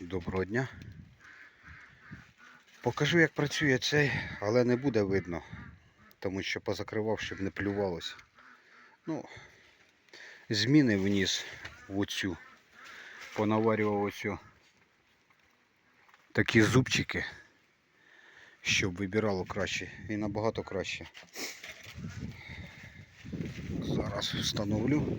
Доброго дня. Покажу, як працює цей, але не буде видно, тому що позакривав, щоб не плювалося. Ну, зміни вніс в оцю, понаварював оцю такі зубчики, щоб вибирало краще і набагато краще. Зараз встановлю.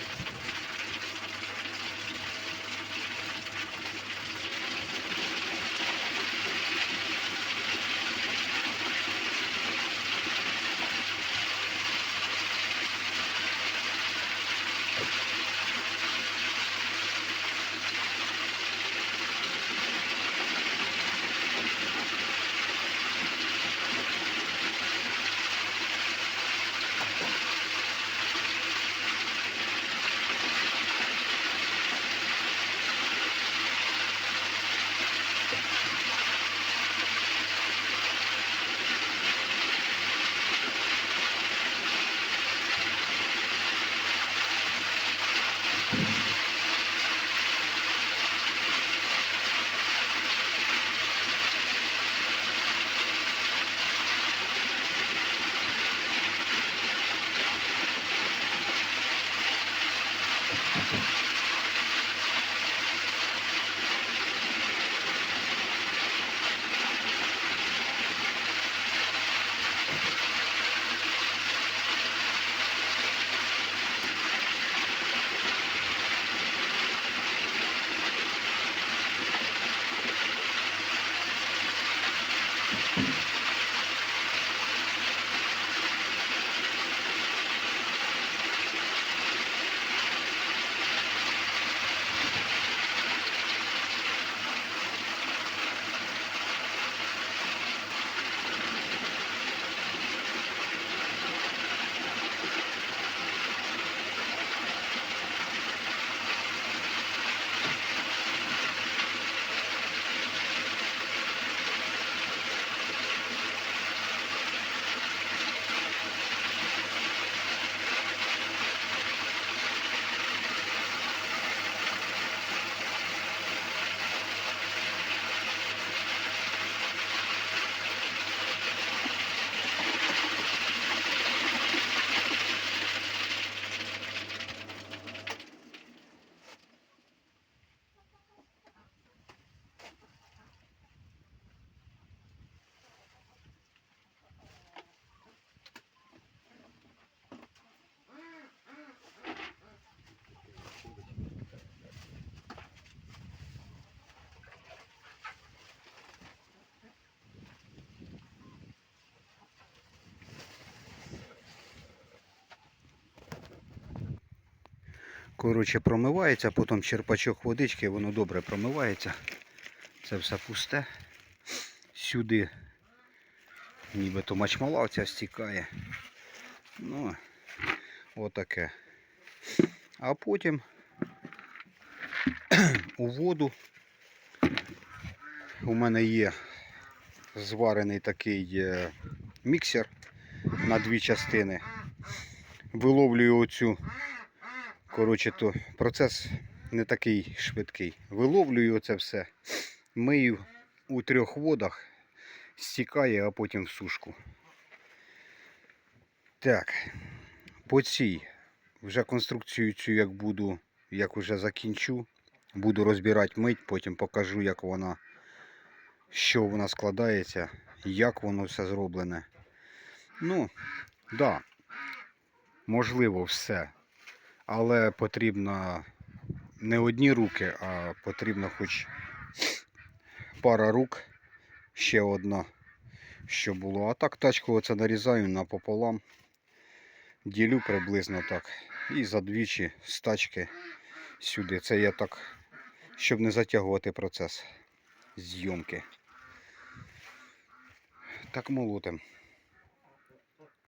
Коротше, промивається, потім черпачок водички, воно добре промивається. Це все пусте. Сюди нібито мачмала оця стікає. Ну, отаке. А потім у воду у мене є зварений такий е, міксер на дві частини. Виловлюю оцю Коротше, то процес не такий швидкий. Виловлюю це все, мию у трьох водах, стікає, а потім в сушку. Так, по цій вже конструкцію цю як буду, як вже закінчу, буду розбирати мить, потім покажу, як вона, що вона складається, як воно все зроблене. Ну, да, можливо, все але потрібно не одні руки, а потрібно хоч пара рук, ще одна, що було. А так тачку оце нарізаю напополам, ділю приблизно так. І задвічі з тачки сюди. Це я так, щоб не затягувати процес зйомки. Так молотим.